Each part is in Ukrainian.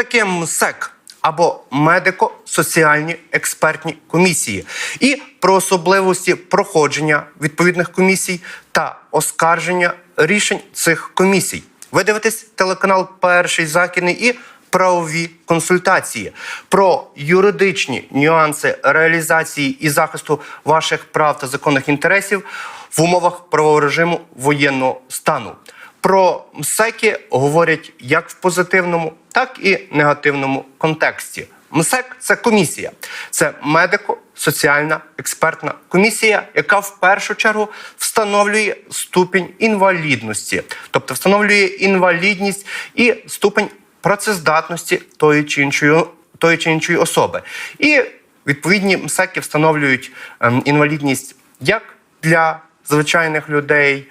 Таке МСЕК? Або медико-соціальні експертні комісії, і про особливості проходження відповідних комісій та оскарження рішень цих комісій. Ви дивитесь телеканал Перший західний і правові консультації про юридичні нюанси реалізації і захисту ваших прав та законних інтересів в умовах правового режиму воєнного стану. Про МСЕКи говорять як в позитивному, так і негативному контексті. МСЕК це комісія, це медико-соціальна експертна комісія, яка в першу чергу встановлює ступінь інвалідності, тобто встановлює інвалідність і ступень працездатності тої чи іншої, тої чи іншої особи. І відповідні МСЕКи встановлюють ем, інвалідність як для звичайних людей,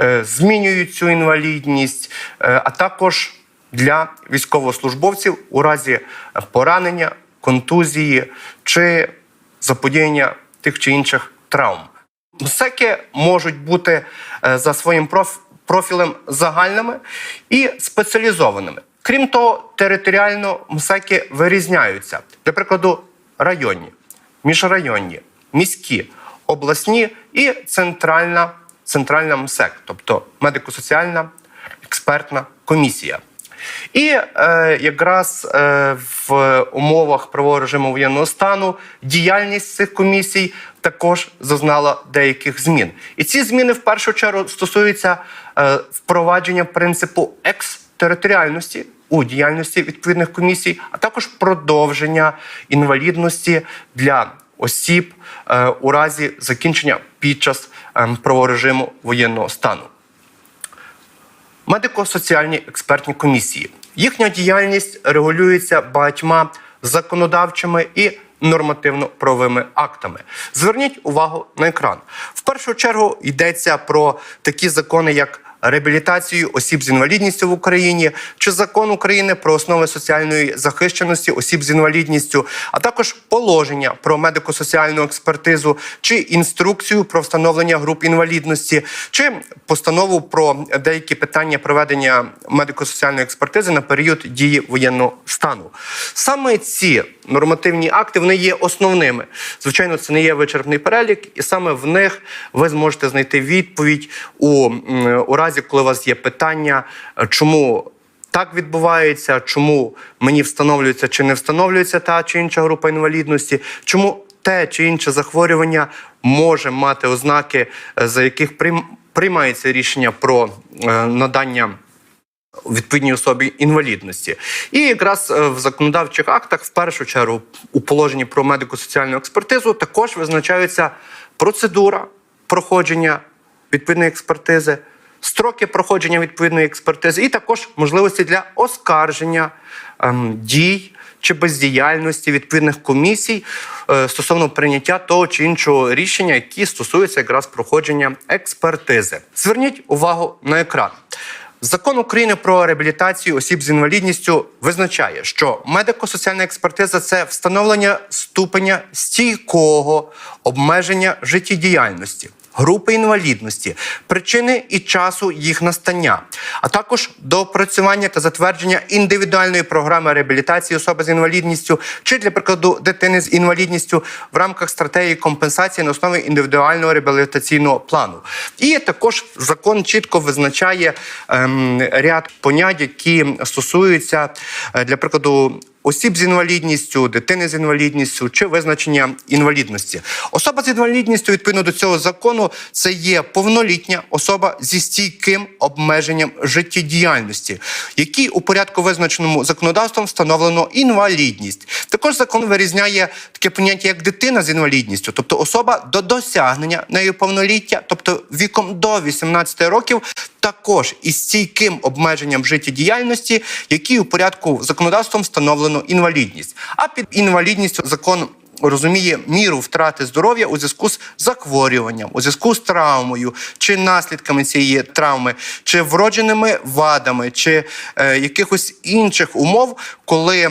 е, змінюють цю інвалідність, е, а також для військовослужбовців у разі поранення, контузії чи заподіяння тих чи інших травм. МСЕКи можуть бути е, за своїм профілем загальними і спеціалізованими. Крім того, територіально МСЕКи вирізняються. Для прикладу, районні, міжрайонні, міські, обласні і центральна, центральна МСЕК, тобто медико-соціальна експертна комісія. І е, якраз е, в умовах правового режиму воєнного стану діяльність цих комісій також зазнала деяких змін. І ці зміни в першу чергу стосуються е, впровадження принципу екстериторіальності у діяльності відповідних комісій, а також продовження інвалідності для осіб е, у разі закінчення під час е, правового режиму воєнного стану медико-соціальні експертні комісії. Їхня діяльність регулюється багатьма законодавчими і нормативно-правовими актами. Зверніть увагу на екран. В першу чергу йдеться про такі закони, як реабілітацію осіб з інвалідністю в Україні, чи закон України про основи соціальної захищеності осіб з інвалідністю, а також положення про медико-соціальну експертизу, чи інструкцію про встановлення груп інвалідності, чи постанову про деякі питання проведення медико-соціальної експертизи на період дії воєнного стану. Саме ці нормативні акти вони є основними. Звичайно, це не є вичерпний перелік, і саме в них ви зможете знайти відповідь у, у разі, коли у вас є питання, е, чому. Так відбувається, чому мені встановлюється чи не встановлюється та чи інша група інвалідності, чому те чи інше захворювання може мати ознаки, е, за яких приймається рішення про е, надання відповідній особі інвалідності. І якраз е, в законодавчих актах, в першу чергу, у положенні про медико-соціальну експертизу, також визначається процедура проходження відповідної експертизи, строки проходження відповідної експертизи, і також можливості для оскарження ем, дій чи бездіяльності відповідних комісій е, стосовно прийняття того чи іншого рішення, які стосуються якраз проходження експертизи. Зверніть увагу на екран. Закон України про реабілітацію осіб з інвалідністю визначає, що медико-соціальна експертиза це встановлення ступеня стійкого обмеження життєдіяльності. Групи інвалідності, причини і часу їх настання, а також доопрацювання та затвердження індивідуальної програми реабілітації особи з інвалідністю чи, для прикладу, дитини з інвалідністю в рамках стратегії компенсації на основі індивідуального реабілітаційного плану. І також закон чітко визначає ем, ряд понять, які стосуються, е, для прикладу, осіб з інвалідністю, дитини з інвалідністю чи визначення інвалідності. Особа з інвалідністю відповідно до цього закону це є повнолітня особа зі стійким обмеженням життєдіяльності, якій у порядку визначеному законодавством встановлено інвалідність. Також закон вирізняє таке поняття як дитина з інвалідністю, тобто особа до досягнення нею повноліття, тобто віком до 18 років, також із стійким обмеженням життєдіяльності, який у порядку законодавством встановлено інвалідність. А під інвалідністю закон розуміє міру втрати здоров'я у зв'язку з захворюванням, у зв'язку з травмою, чи наслідками цієї травми, чи вродженими вадами, чи е, якихось інших умов, коли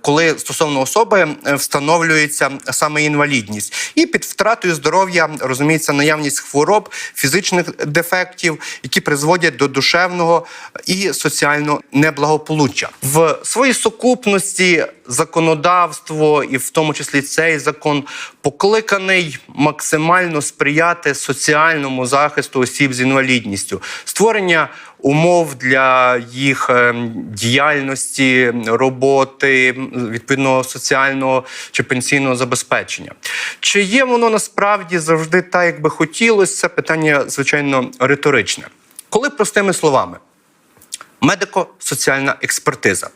коли стосовно особи е, встановлюється саме інвалідність, і під втратою здоров'я розуміється наявність хвороб, фізичних дефектів, які призводять до душевного і соціального неблагополуччя. В своїй сукупності законодавство, і в тому числі цей закон покликаний максимально сприяти соціальному захисту осіб з інвалідністю, створення умов для їх е, діяльності, роботи, відповідного соціального чи пенсійного забезпечення. Чи є воно насправді завжди так, як би хотілося? Це питання, звичайно, риторичне. Коли простими словами, медико-соціальна експертиза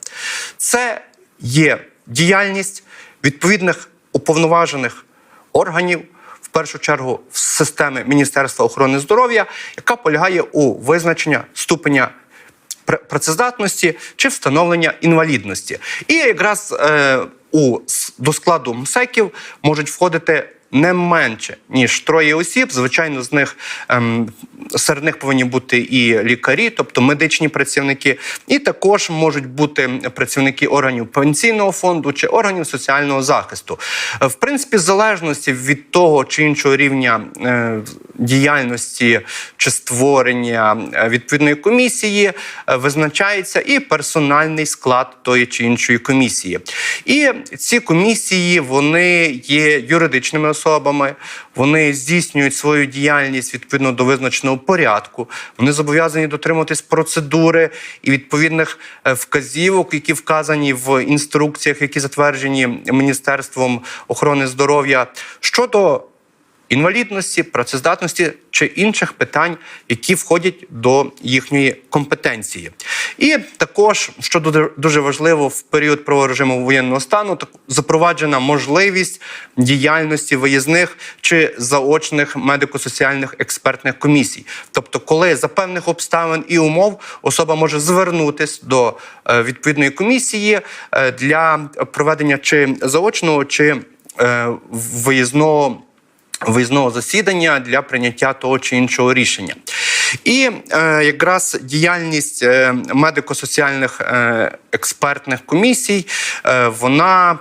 це є діяльність відповідних уповноважених органів. В першу чергу в системи Міністерства охорони здоров'я, яка полягає у визначенні ступеня працездатності чи встановлення інвалідності. І якраз е, у, до складу МСЕКів можуть входити не менше ніж троє осіб. Звичайно, з них ем, серед них повинні бути і лікарі, тобто медичні працівники, і також можуть бути працівники органів пенсійного фонду чи органів соціального захисту. В принципі, в залежності від того чи іншого рівня е, діяльності чи створення е, відповідної комісії е, визначається і персональний склад тої чи іншої комісії. І ці комісії вони є юридичними особами, вони здійснюють свою діяльність відповідно до визначеного порядку. Вони зобов'язані дотримуватись процедури і відповідних е, вказівок, які вказані в інструкціях, які затверджені Міністерством охорони здоров'я щодо інвалідності, працездатності чи інших питань, які входять до їхньої компетенції. І також, що дуже- важливо, в період правового режиму воєнного стану запроваджена можливість діяльності виїзних чи заочних медико-соціальних експертних комісій. Тобто, коли за певних обставин і умов особа може звернутись до е, відповідної комісії е, для проведення чи заочного, чи е, виїзного виїзного засідання для прийняття того чи іншого рішення. І е, якраз діяльність е, медико-соціальних е, експертних комісій е, вона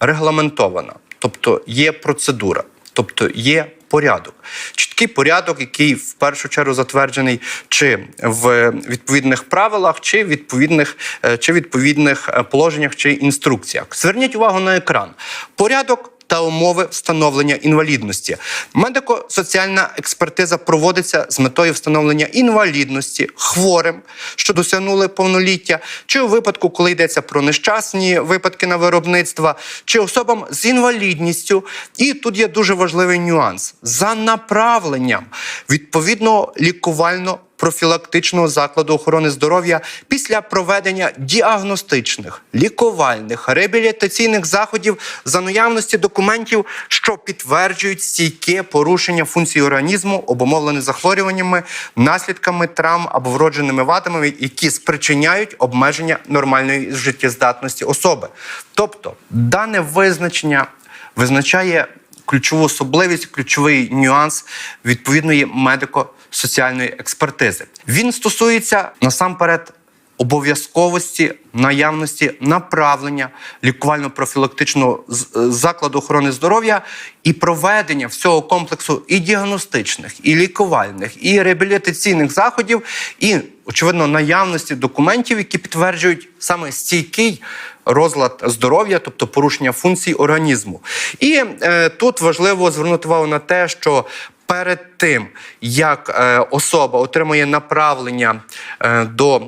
регламентована, тобто є процедура, тобто є порядок. Чіткий порядок, який в першу чергу затверджений чи в відповідних правилах, чи відповідних, е, чи відповідних положеннях чи інструкціях. Зверніть увагу на екран. Порядок та умови встановлення інвалідності. Медико-соціальна експертиза проводиться з метою встановлення інвалідності хворим, що досягнули повноліття, чи у випадку, коли йдеться про нещасні випадки на виробництва, чи особам з інвалідністю. І тут є дуже важливий нюанс за направленням відповідного лікувально профілактичного закладу охорони здоров'я після проведення діагностичних, лікувальних, реабілітаційних заходів за наявності документів, що підтверджують стійке порушення функцій організму, обумовлене захворюваннями, наслідками травм або вродженими вадами, які спричиняють обмеження нормальної життєздатності особи. Тобто, дане визначення визначає ключову особливість, ключовий нюанс відповідної медико-соціальної експертизи. Він стосується насамперед обов'язковості наявності направлення лікувально-профілактичного закладу охорони здоров'я і проведення всього комплексу і діагностичних, і лікувальних, і реабілітаційних заходів, і очевидно наявності документів, які підтверджують саме стійкий розлад здоров'я, тобто порушення функцій організму. І е, тут важливо звернути увагу на те, що перед тим як е, особа отримує направлення е, до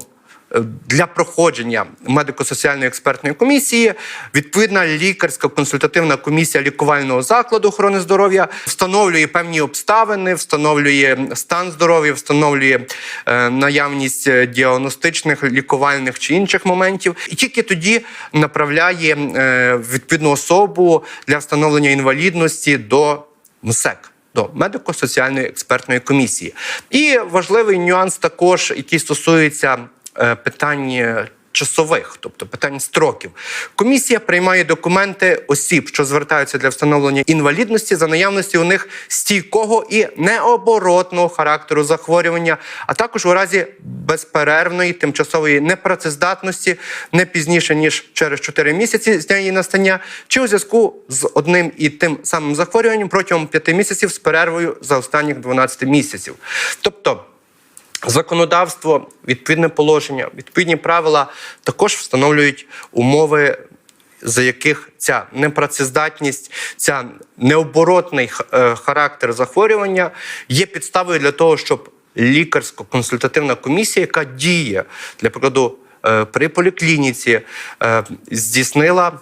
для проходження медико-соціальної експертної комісії відповідна лікарська консультативна комісія лікувального закладу охорони здоров'я встановлює певні обставини, встановлює стан здоров'я, встановлює е, наявність е, діагностичних, лікувальних чи інших моментів, і тільки тоді направляє е, відповідну особу для встановлення інвалідності до МСЕК до медико-соціальної експертної комісії. І важливий нюанс також, який стосується питань часових, тобто питань строків. Комісія приймає документи осіб, що звертаються для встановлення інвалідності за наявності у них стійкого і необоротного характеру захворювання, а також у разі безперервної тимчасової непрацездатності не пізніше ніж через 4 місяці з дня її настання, чи у зв'язку з одним і тим самим захворюванням протягом 5 місяців з перервою за останніх 12 місяців. Тобто законодавство, відповідне положення, відповідні правила також встановлюють умови. За яких ця непрацездатність, ця необоротний е, характер захворювання є підставою для того, щоб лікарсько-консультативна комісія, яка діє для прикладу е, при поліклініці, е, здійснила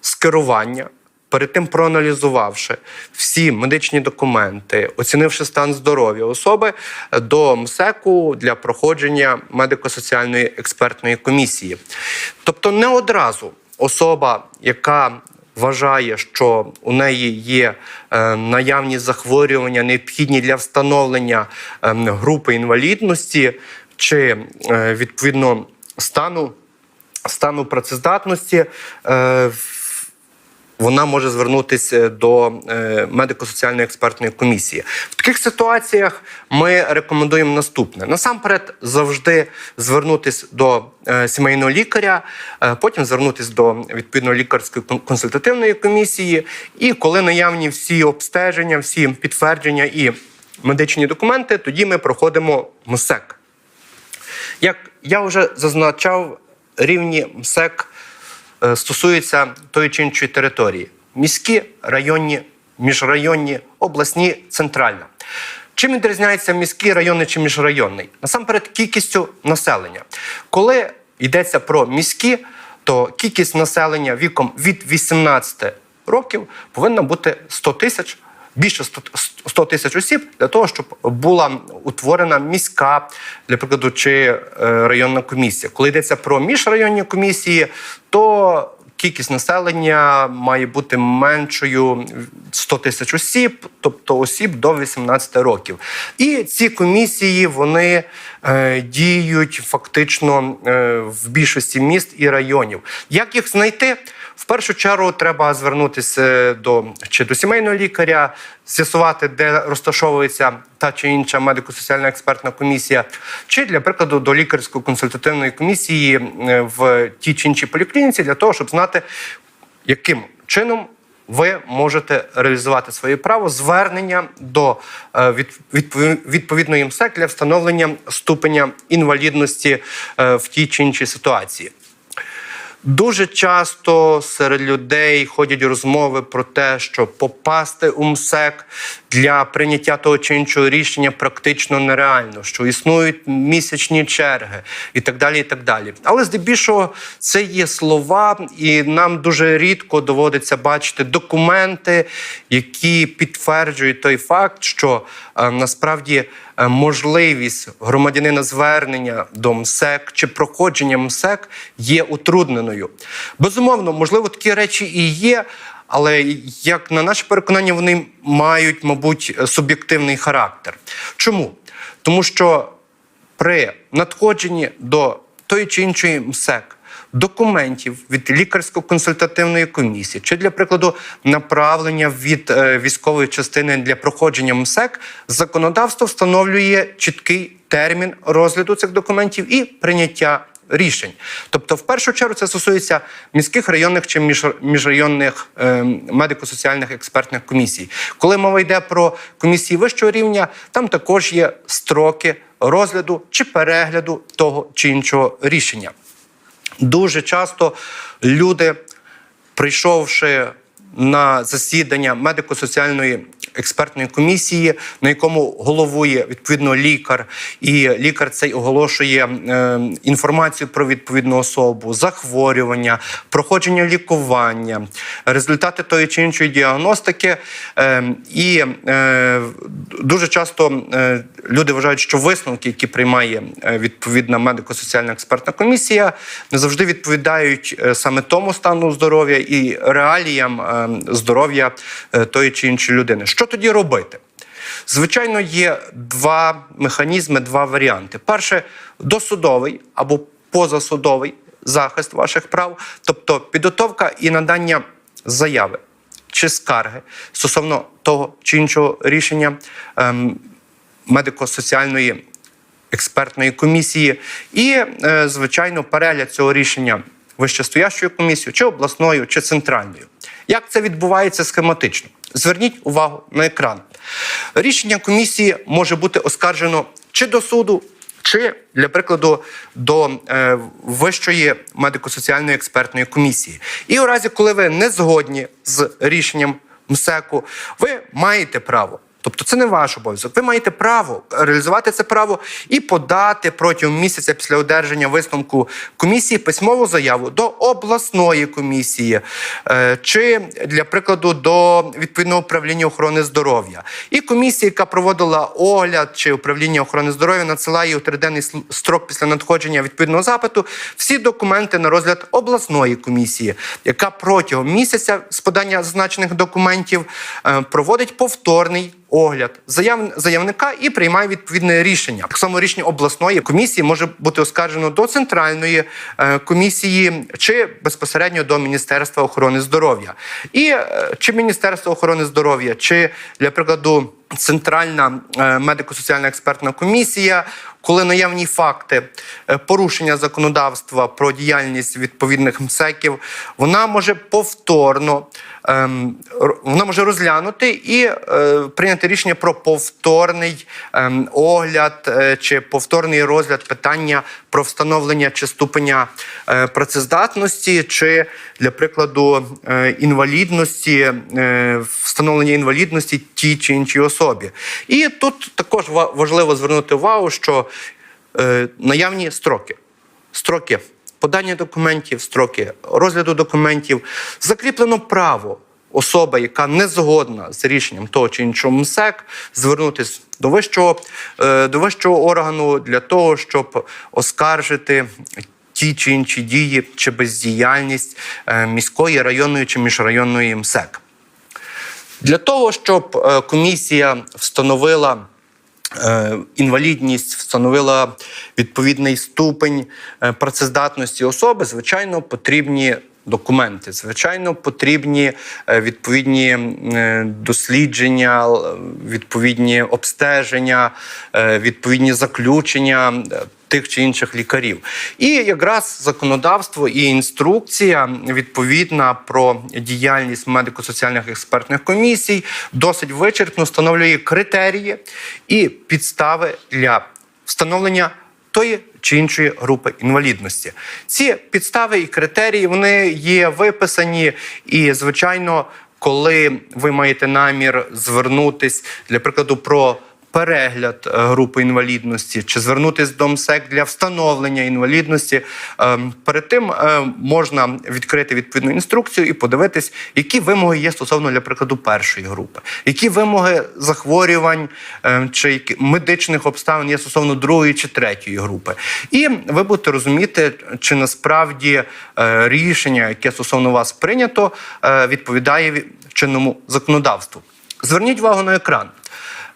скерування перед тим проаналізувавши всі медичні документи, оцінивши стан здоров'я особи до МСЕКу для проходження медико-соціальної експертної комісії. Тобто не одразу особа, яка Вважає, що у неї є е, наявні захворювання, необхідні для встановлення е, групи інвалідності чи е, відповідно стану, стану працездатності. Е, вона може звернутися до е, медико-соціальної експертної комісії. В таких ситуаціях ми рекомендуємо наступне: насамперед, завжди звернутися до е, сімейного лікаря, е, потім звернутися до відповідно лікарської консультативної комісії. І коли наявні всі обстеження, всі підтвердження і медичні документи, тоді ми проходимо МСЕК. Як я вже зазначав, рівні МСЕК стосуються тої чи іншої території: міські, районні, міжрайонні, обласні, центральна. Чим відрізняється міський, районний чи міжрайонний? Насамперед, кількістю населення. Коли йдеться про міські, то кількість населення віком від 18 років повинна бути 100 тисяч більше 100 100 тисяч осіб для того, щоб була утворена міська, для прикладу, чи е, районна комісія. Коли йдеться про міжрайонні комісії, то кількість населення має бути меншою 100 тисяч осіб, тобто осіб до 18 років. І ці комісії вони е, діють фактично е, в більшості міст і районів. Як їх знайти? В першу чергу треба звернутися до чи до сімейного лікаря, з'ясувати, де розташовується та чи інша медико-соціальна експертна комісія, чи для прикладу до лікарсько-консультативної комісії е, в тій чи іншій поліклініці, для того, щоб знати, яким чином ви можете реалізувати своє право звернення до е, від- відпові- відповідної МСЕК для встановлення ступеня інвалідності е, в тій чи іншій ситуації. Дуже часто серед людей ходять розмови про те, що попасти у МСЕК для прийняття того чи іншого рішення практично нереально, що існують місячні черги і так далі. і так далі. Але здебільшого це є слова, і нам дуже рідко доводиться бачити документи, які підтверджують той факт, що е, насправді можливість громадянина звернення до МСЕК чи проходження МСЕК є утрудненою. Безумовно, можливо, такі речі і є. Але як на наше переконання, вони мають, мабуть, суб'єктивний характер. Чому? Тому що при надходженні до тої чи іншої МСЕК документів від лікарсько-консультативної комісії, чи для прикладу направлення від е, військової частини для проходження МСЕК, законодавство встановлює чіткий термін розгляду цих документів і прийняття рішень. Тобто, в першу чергу, це стосується міських районних чи між, міжрайонних е, медико-соціальних експертних комісій. Коли мова йде про комісії вищого рівня, там також є строки розгляду чи перегляду того чи іншого рішення. Дуже часто люди, прийшовши на засідання медико-соціальної експертної комісії, на якому головує відповідно лікар, і лікар цей оголошує е, інформацію про відповідну особу, захворювання, проходження лікування, результати тої чи іншої діагностики. Е, і е, дуже часто е, люди вважають, що висновки, які приймає е, відповідна медико-соціальна експертна комісія, не завжди відповідають саме тому стану здоров'я і реаліям здоров'я е, тої чи іншої людини. Що тоді робити? Звичайно, є два механізми, два варіанти. Перше досудовий або позасудовий захист ваших прав, тобто підготовка і надання заяви чи скарги стосовно того чи іншого рішення ем, медико-соціальної експертної комісії, і, е, звичайно, перегляд цього рішення вищестоящою комісією, чи обласною, чи центральною. Як це відбувається схематично? Зверніть увагу на екран. Рішення комісії може бути оскаржено чи до суду, чи, для прикладу, до е, Вищої медико-соціальної експертної комісії. І у разі, коли ви не згодні з рішенням МСЕКу, ви маєте право. Тобто це не ваш обов'язок. Ви маєте право реалізувати це право і подати протягом місяця після одержання висновку комісії письмову заяву до обласної комісії е, чи для прикладу до відповідного управління охорони здоров'я. І комісія, яка проводила огляд чи управління охорони здоров'я, надсилає у триденний строк після надходження відповідного запиту всі документи на розгляд обласної комісії, яка протягом місяця з подання зазначених документів е, проводить повторний огляд заяв... заявника і приймає відповідне рішення. Так само рішення обласної комісії може бути оскаржено до центральної е, комісії чи безпосередньо до Міністерства охорони здоров'я. І е, чи Міністерство охорони здоров'я, чи для прикладу. Центральна е, медико-соціальна експертна комісія, коли наявні факти е, порушення законодавства про діяльність відповідних МСЕКів, вона може повторно ем, вона може розглянути і е, прийняти рішення про повторний ем, огляд чи повторний розгляд питання про встановлення чи ступеня працездатності, чи для прикладу інвалідності, встановлення інвалідності тій чи іншій особі. І тут також важливо звернути увагу, що е, наявні строки. Строки подання документів, строки розгляду документів, закріплено право особи, яка не згодна з рішенням того чи іншого МСЕК, звернутися до вищого, е, до вищого органу для того, щоб оскаржити. Ті чи інші дії чи бездіяльність е, міської, районної чи міжрайонної МСЕК. Для того, щоб е, комісія встановила е, інвалідність, встановила відповідний ступень е, працездатності особи, звичайно, потрібні. Документи, звичайно, потрібні відповідні дослідження, відповідні обстеження, відповідні заключення тих чи інших лікарів. І якраз законодавство і інструкція відповідна про діяльність медико-соціальних експертних комісій досить вичерпно встановлює критерії і підстави для встановлення тої чи іншої групи інвалідності. Ці підстави і критерії вони є виписані, і звичайно, коли ви маєте намір звернутись для прикладу про перегляд е, групи інвалідності чи звернутись до МСЕК для встановлення інвалідності. ем, Перед тим е, можна відкрити відповідну інструкцію і подивитись, які вимоги є стосовно для прикладу першої групи, які вимоги захворювань ем, чи медичних обставин є стосовно другої чи третьої групи. І ви будете розуміти, чи насправді е, рішення, яке стосовно вас прийнято, відповідає чинному законодавству. Зверніть увагу на екран.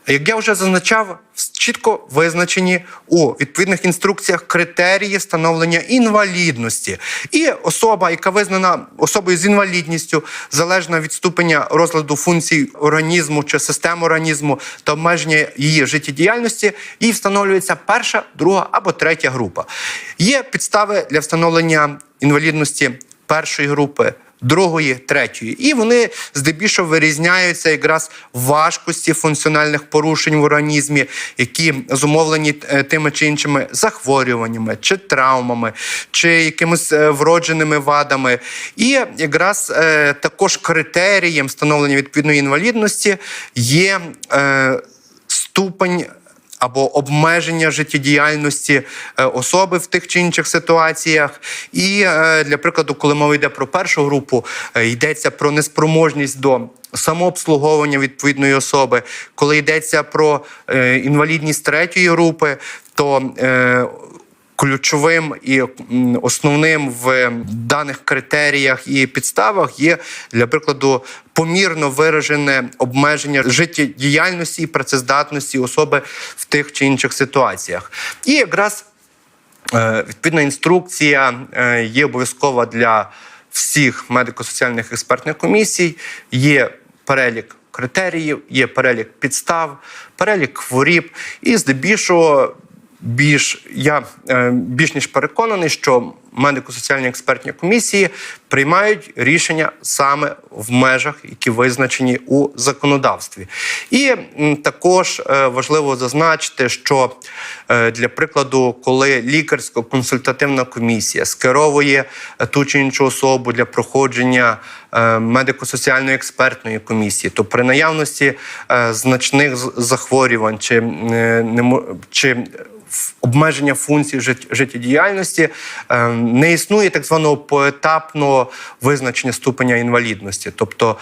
Як я вже зазначав, чітко визначені у відповідних інструкціях критерії встановлення інвалідності. І особа, яка визнана особою з інвалідністю, залежно від ступеня розладу функцій організму чи систем організму та обмеження її життєдіяльності, їй встановлюється перша, друга або третя група. Є підстави для встановлення інвалідності першої групи другої, третьої. І вони здебільшого вирізняються якраз важкості функціональних порушень в організмі, які зумовлені е, тими чи іншими захворюваннями, чи травмами, чи якимись е, вродженими вадами. І якраз е, також критерієм встановлення відповідної інвалідності є ступень або обмеження життєдіяльності е, особи в тих чи інших ситуаціях. І е, для прикладу, коли мова йде про першу групу, е, йдеться про неспроможність до самообслуговування відповідної особи. Коли йдеться про інвалідність третьої групи, то Ключовим і основним в даних критеріях і підставах є, для прикладу, помірно виражене обмеження життєдіяльності і працездатності особи в тих чи інших ситуаціях. І якраз Е, Відповідна інструкція е, є обов'язкова для всіх медико-соціальних експертних комісій. Є перелік критеріїв, є перелік підстав, перелік хворіб, і здебільшого більш я е, більш ніж переконаний, що медико-соціальні експертні комісії приймають рішення саме в межах, які визначені у законодавстві. І також е, важливо зазначити, що е, для прикладу, коли лікарсько-консультативна комісія скеровує е, ту чи іншу особу для проходження медико-соціальної експертної комісії, то при наявності значних захворювань чи, м, е, чи обмеження функцій життєдіяльності е, не існує так званого поетапного визначення ступеня інвалідності. Тобто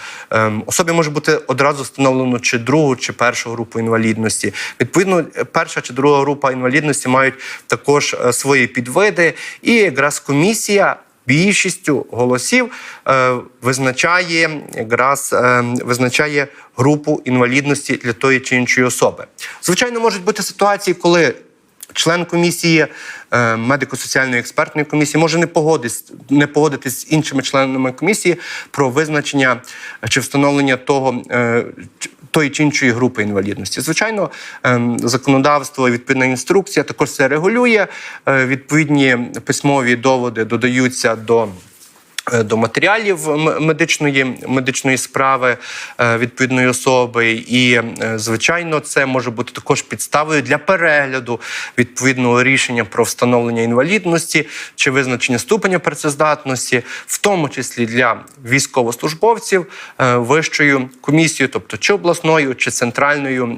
особі може бути одразу встановлено чи другу, чи першу групу інвалідності. Відповідно, перша чи друга група інвалідності мають також е, свої підвиди, і якраз комісія. Більшістю голосів е, визначає якраз е, визначає групу інвалідності для тої чи іншої особи. Звичайно, можуть бути ситуації, коли член комісії е, медико-соціальної експертної комісії може не погодитись, не погодитись з іншими членами комісії про визначення чи встановлення того. е, Тої чи іншої групи інвалідності. Звичайно, ем, законодавство і відповідна інструкція також це регулює. Е, Відповідні письмові доводи додаються до. Е, До матеріалів медичної медичної справи е, відповідної особи, і е, звичайно, це може бути також підставою для перегляду відповідного рішення про встановлення інвалідності чи визначення ступеня працездатності, в тому числі для військовослужбовців вищою комісією, тобто чи обласною, чи центральною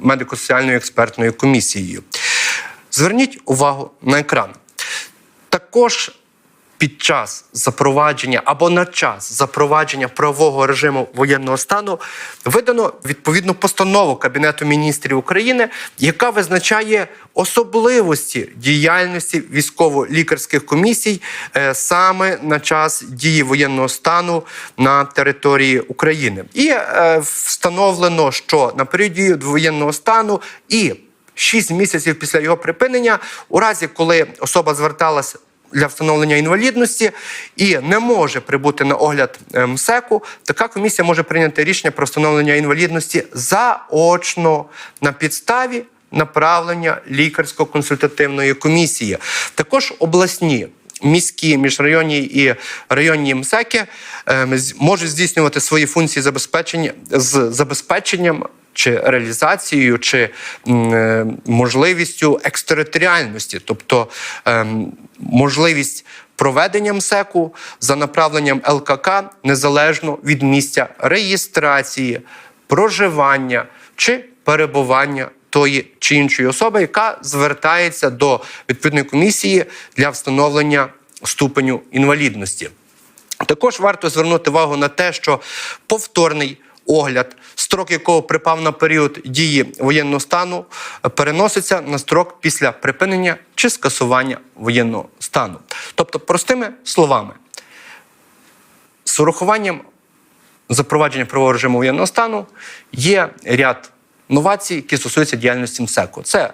медико-соціальною експертною комісією. Зверніть увагу на екран. Також під час запровадження або на час запровадження правового режиму воєнного стану видано відповідну постанову Кабінету міністрів України, яка визначає особливості діяльності військово-лікарських комісій е, саме на час дії воєнного стану на території України. І е, встановлено, що на період дії воєнного стану і 6 місяців після його припинення, у разі, коли особа зверталась для встановлення інвалідності і не може прибути на огляд МСЕКу, така комісія може прийняти рішення про встановлення інвалідності заочно на підставі направлення лікарсько-консультативної комісії. Також обласні. Міські, міжрайонні і районні МСЕКи е, можуть здійснювати свої функції забезпечення з забезпеченням чи реалізацією, чи е, можливістю екстериторіальності, тобто ем, можливість проведення МСЕКу за направленням ЛКК незалежно від місця реєстрації, проживання чи перебування тої чи іншої особи, яка звертається до відповідної комісії для встановлення ступеню інвалідності. Також варто звернути увагу на те, що повторний огляд, строк якого припав на період дії воєнного стану, переноситься на строк після припинення чи скасування воєнного стану. Тобто, простими словами, з урахуванням запровадження правового режиму воєнного стану є ряд новацій, які стосуються діяльності МСЕКу. Це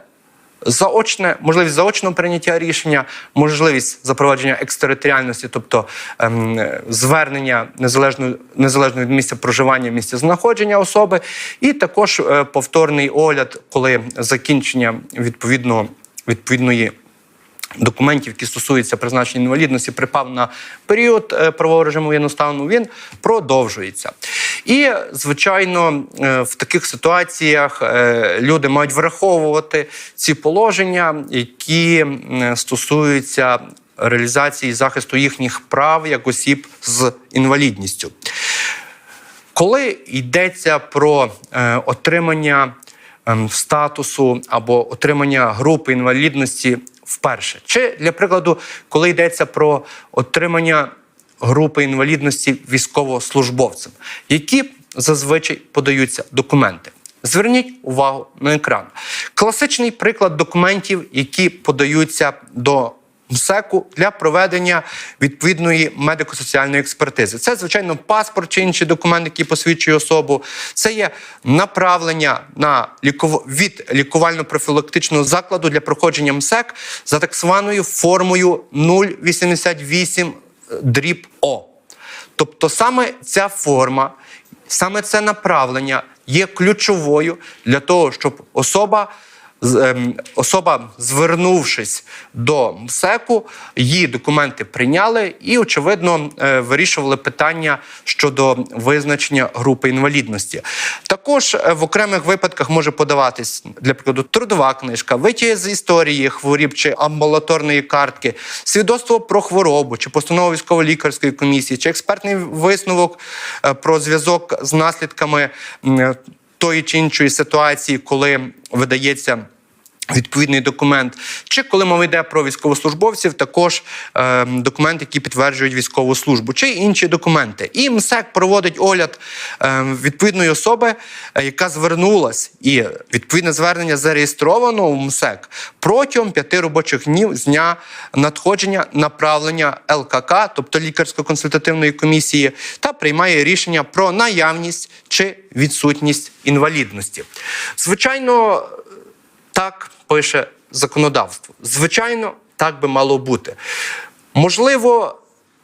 заочне, можливість заочного прийняття рішення, можливість запровадження екстериторіальності, тобто ем, звернення незалежно, незалежно від місця проживання, місця знаходження особи, і також е, повторний огляд, коли закінчення відповідного відповідної документів, які стосуються призначення інвалідності, припав на період е, правового режиму воєнного стану, він продовжується. І, звичайно, е, в таких ситуаціях е, люди мають враховувати ці положення, які стосуються реалізації захисту їхніх прав як осіб з інвалідністю. Коли йдеться про отримання ем, статусу або отримання групи інвалідності вперше, чи для прикладу, коли йдеться про отримання групи інвалідності військовослужбовцям, які зазвичай подаються документи. Зверніть увагу на екран. Класичний приклад документів, які подаються до МСЕКу для проведення відповідної медико-соціальної експертизи. Це, звичайно, паспорт чи інший документ, який посвідчує особу. Це є направлення на ліков... від лікувально-профілактичного закладу для проходження МСЕК за так званою формою 088 дріб О. Тобто саме ця форма, саме це направлення є ключовою для того, щоб особа, особа звернувшись до МСЕКу, її документи прийняли і, очевидно, е, вирішували питання щодо визначення групи інвалідності. Також е, в окремих випадках може подаватись, для прикладу, трудова книжка, витяги з історії хворіб чи амбулаторної картки, свідоцтво про хворобу, чи постанова військово-лікарської комісії, чи експертний висновок е, про зв'язок з наслідками тої чи іншої ситуації, коли видається. Відповідний документ, чи коли мова йде про військовослужбовців, також е, документи, які підтверджують військову службу, чи інші документи. І МСЕК проводить огляд е, відповідної особи, е, яка звернулась, і відповідне звернення зареєстровано у МСЕК протягом п'яти робочих днів з дня надходження направлення ЛКК, тобто лікарсько-консультативної комісії, та приймає рішення про наявність чи відсутність інвалідності. Звичайно. Так пише законодавство. Звичайно, так би мало бути. Можливо,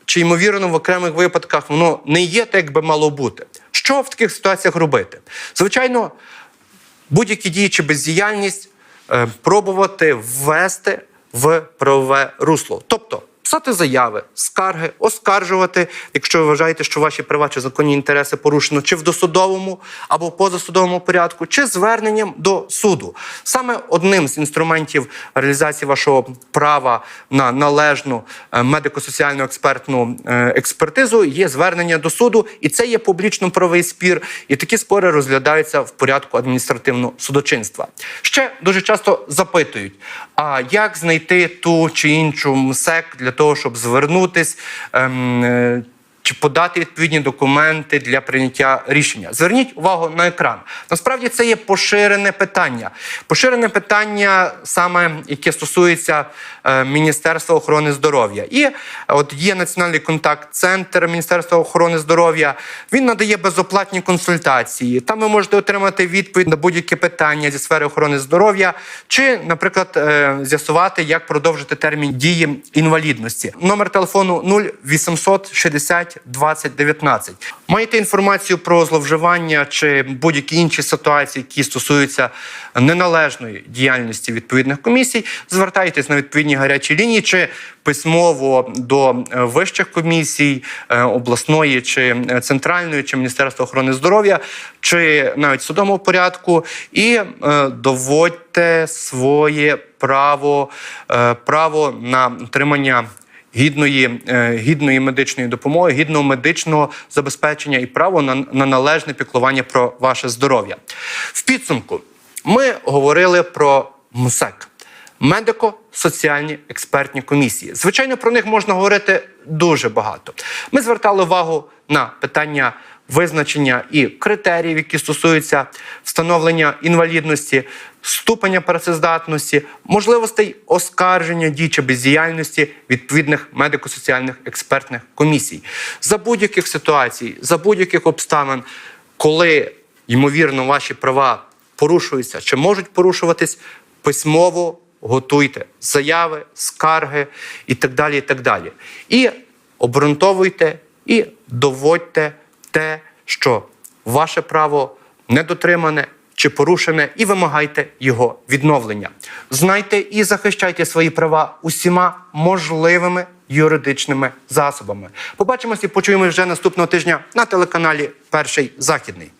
чи ймовірно, в окремих випадках воно не є так, як би мало бути. Що в таких ситуаціях робити? Звичайно, будь-які дії чи бездіяльність е, пробувати ввести в правове русло. Тобто писати заяви, скарги, оскаржувати, якщо ви вважаєте, що ваші права чи законні інтереси порушено, чи в досудовому або позасудовому порядку, чи зверненням до суду. Саме одним з інструментів реалізації вашого права на належну е, медико-соціальну експертну е, експертизу є звернення до суду, і це є публічно-правовий спір. І такі спори розглядаються в порядку адміністративного судочинства. Ще дуже часто запитують: а як знайти ту чи іншу МСЕК для того, щоб звернутись? Ем, е, чи подати відповідні документи для прийняття рішення. Зверніть увагу на екран. Насправді це є поширене питання. Поширене питання, саме яке стосується е, Міністерства охорони здоров'я. І е, от є Національний контакт-центр Міністерства охорони здоров'я. Він надає безоплатні консультації. Там ви можете отримати відповідь на будь-яке питання зі сфери охорони здоров'я, чи, наприклад, е, з'ясувати, як продовжити термін дії інвалідності. Номер телефону 0800 60 20 19. Маєте інформацію про зловживання чи будь-які інші ситуації, які стосуються неналежної діяльності відповідних комісій, звертайтесь на відповідні гарячі лінії чи письмово до е, вищих комісій е, обласної чи е, центральної, чи Міністерства охорони здоров'я, чи навіть в судовому порядку, і доводьте своє право, право на отримання гідної, е, гідної медичної допомоги, гідного медичного забезпечення і право на, на належне піклування про ваше здоров'я. В підсумку ми говорили про МСЕК. Медико-соціальні експертні комісії. Звичайно, про них можна говорити дуже багато. Ми звертали увагу на питання визначення і критеріїв, які стосуються встановлення інвалідності, ступеня працездатності, можливостей оскарження дій чи бездіяльності відповідних медико-соціальних експертних комісій. За будь-яких ситуацій, за будь-яких обставин, коли ймовірно ваші права порушуються чи можуть порушуватись, письмово готуйте заяви, скарги і так далі. І так далі. І обґрунтовуйте і доводьте те, що ваше право недотримане чи порушене, і вимагайте його відновлення. Знайте і захищайте свої права усіма можливими юридичними засобами. Побачимося і почуємо вже наступного тижня на телеканалі Перший Західний.